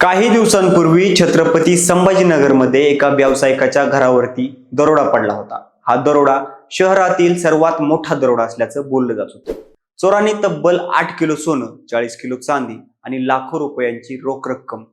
काही दिवसांपूर्वी छत्रपती संभाजीनगरमध्ये एका व्यावसायिकाच्या घरावरती दरोडा पडला होता. हा दरोडा शहरातील सर्वात मोठा दरोडा असल्याचं बोललं जात होतं. चोरांनी तब्बल आठ किलो सोनं चाळीस किलो चांदी आणि लाखो रुपयांची रोख रक्कम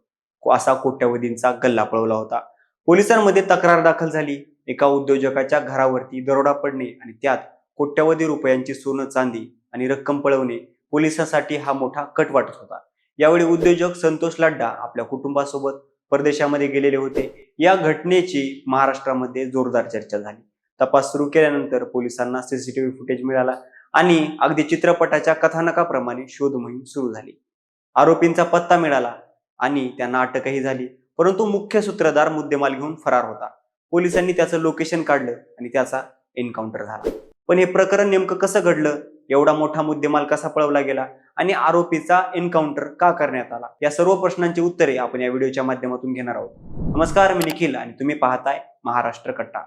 असा कोट्यवधींचा गल्ला पळवला होता. पोलिसांमध्ये तक्रार दाखल झाली. एका उद्योजकाच्या घरावरती दरोडा पडणे आणि त्यात कोट्यवधी रुपयांची सोनं चांदी आणि रक्कम पळवणे पोलिसांसाठी हा मोठा कट वाटत होता. यावेळी उद्योजक संतोष लाड्डा आपल्या कुटुंबासोबत परदेशामध्ये गेलेले होते. या घटनेची महाराष्ट्रामध्ये जोरदार चर्चा झाली. तपास सुरू केल्यानंतर पोलिसांना सीसीटीव्ही फुटेज मिळाला आणि अगदी चित्रपटाच्या कथानकाप्रमाणे शोध मोहीम सुरू झाली. आरोपींचा पत्ता मिळाला आणि त्यांना अटकही झाली. परंतु मुख्य सूत्रधार मुद्देमाल घेऊन फरार होता. पोलिसांनी त्याचं लोकेशन काढलं आणि त्याचा एन्काउंटर झाला. पण हे प्रकरण नेमकं कसं घडलं? एवढा मोठा मुद्देमाल कसा पळवला गेला आणि आरोपीचा एन्काउंटर का करण्यात आला? या सर्व प्रश्नांची उत्तरे आपण या व्हिडिओच्या माध्यमातून घेणार आहोत. नमस्कार मी निखिल आणि तुम्ही पाहताय महाराष्ट्र कट्टा.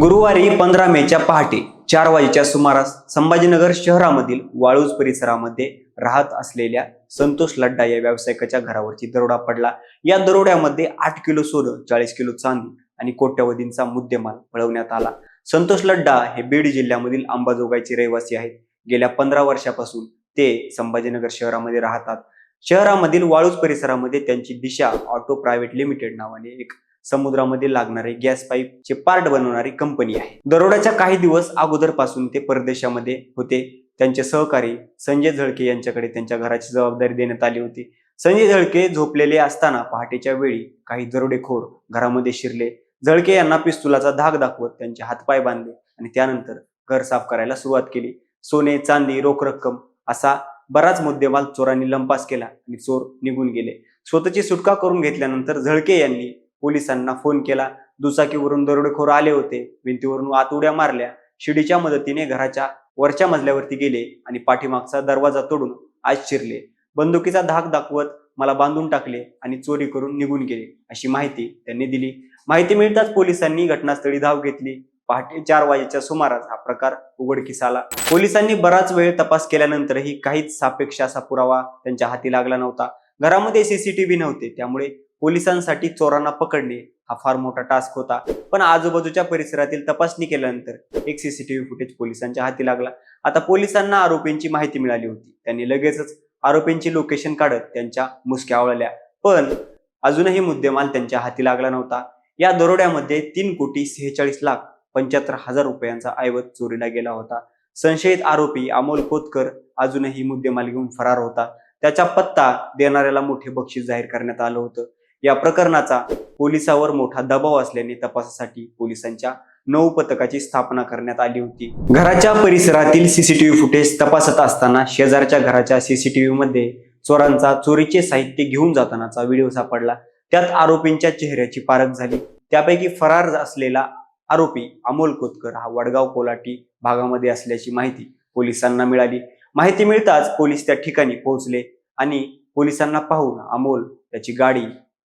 गुरुवारी पंधरा मेच्या पहाटे चार वाजेच्या सुमारास संभाजीनगर शहरामधील वाळूज परिसरामध्ये राहत असलेल्या संतोष लड्डा या व्यावसायिकाच्या घरावरची दरोडा पडला. या दरोड्यामध्ये आठ किलो सोनं चाळीस किलो चांदी आणि कोट्यवधींचा मुद्देमाल पळवण्यात आला. संतोष लड्डा हे बीड जिल्ह्यामधील अंबाजोगाईचे रहिवासी आहेत. गेल्या पंधरा वर्षापासून ते संभाजीनगर शहरामध्ये राहतात. शहरामधील वाळूज परिसरामध्ये त्यांची दिशा ऑटो प्रायव्हेट लिमिटेड नावाने एक समुद्रामध्ये लागणारे गॅस पाईपचे पार्ट बनवणारी कंपनी आहे. दरोड्याच्या काही दिवस अगोदरपासून ते परदेशामध्ये होते. त्यांचे सहकारी संजय झळके यांच्याकडे त्यांच्या घराची जबाबदारी देण्यात आली होती. संजय झळके झोपलेले असताना पहाटेच्या वेळी काही दरोडेखोर घरामध्ये शिरले. झळके यांना पिस्तुलाचा धाक दाखवत त्यांचे हातपाय बांधले आणि त्यानंतर घर साफ करायला सुरुवात केली. सोने चांदी रोख रक्कम असा बराच मुद्देमाल चोरांनी लंपास केला आणि चोर निघून गेले. स्वतःची सुटका करून घेतल्यानंतर झळके यांनी पोलिसांना फोन केला. दुचाकीवरून दरोडेखोर आले होते. भिंतीवरून आत उड्या मारल्या. शिडीच्या मदतीने घराच्या वरच्या मजल्यावरती गेले आणि पाठीमागचा दरवाजा तोडून आज शिरले. बंदुकीचा धाक दाखवत मला बांधून टाकले आणि चोरी करून निघून गेले अशी माहिती त्यांनी दिली. माहिती मिळताच पोलिसांनी घटनास्थळी धाव घेतली. पहाटे चार वाजेच्या सुमारास हा प्रकार उघडकीस आला पोलिसांनी बराच वेळ तपास केल्यानंतरही काहीच सापेक्ष असा पुरावा त्यांच्या हाती लागला नव्हता. घरामध्ये सीसीटीव्ही नव्हते त्यामुळे पोलिसांसाठी चोरांना पकडणे हा फार मोठा टास्क होता. पण आजूबाजूच्या परिसरातील तपासणी केल्यानंतर एक सीसीटीव्ही फुटेज पोलिसांच्या हाती लागला. आता पोलिसांना आरोपींची माहिती मिळाली होती. त्यांनी लगेचच आरोपींची लोकेशन काढत त्यांच्या मुसक्या आवळल्या. पण अजूनही मुद्देमाल त्यांच्या हाती लागला नव्हता. या दरोड्यामध्ये तीन कोटी सेहेचाळीस लाख पंच्याहत्तर हजार रुपयांचा ऐवज चोरीला गेला होता. संशयित आरोपी अमोल कोतकर अजूनही मुद्देमाल घेऊन फरार होता. त्याचा पत्ता देणाऱ्याला मोठे बक्षीस जाहीर करण्यात आलं होतं. या प्रकरणाचा पोलिसावर मोठा दबाव असल्याने तपासासाठी पोलिसांच्या नऊ पथकाची स्थापना करण्यात आली होती. घराच्या परिसरातील सीसीटीव्ही फुटेज तपासत असताना शेजारच्या घराच्या सीसीटीव्ही मध्ये चोरांचा चोरीचे साहित्य घेऊन जातानाचा व्हिडिओ सापडला. त्यात आरोपींच्या चेहऱ्याची पारख झाली. त्यापैकी फरार असलेला आरोपी अमोल कोतकर हा वडगाव कोलाटी भागामध्ये असल्याची माहिती पोलिसांना मिळाली. माहिती मिळताच पोलीस त्या ठिकाणी पोहोचले आणि पोलिसांना पाहून अमोल त्याची गाडी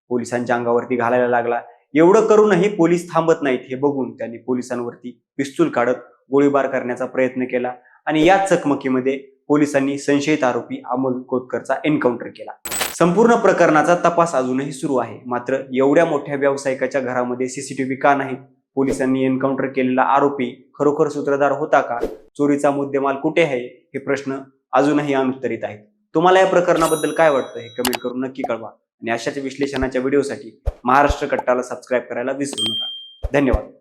पोलिसांच्या अंगावरती घालायला लागला. एवढं करूनही पोलीस थांबत नाहीत हे बघून त्यांनी पोलिसांवरती पिस्तूल काढत गोळीबार करण्याचा प्रयत्न केला आणि या चकमकीमध्ये पोलिसांनी संशयित आरोपी अमोल कोतकरचा एन्काउंटर केला. संपूर्ण प्रकरणाचा तपास अजूनही सुरू आहे. मात्र एवढ्या मोठ्या व्यावसायिकाच्या घरामध्ये सीसीटीव्ही का नाही? पोलिसांनी एन्काउंटर केलेला आरोपी खरोखर सूत्रधार होता का? चोरीचा मुद्देमाल कुठे आहे? हे प्रश्न अजूनही अनुत्तरित आहेत. तुम्हाला या प्रकरणाबद्दल काय वाटतं हे कमेंट करून नक्की कळवा. आणि अशाच विश्लेषणाच्या व्हिडिओसाठी महाराष्ट्र कट्टाला सबस्क्राईब करायला विसरू नका. धन्यवाद.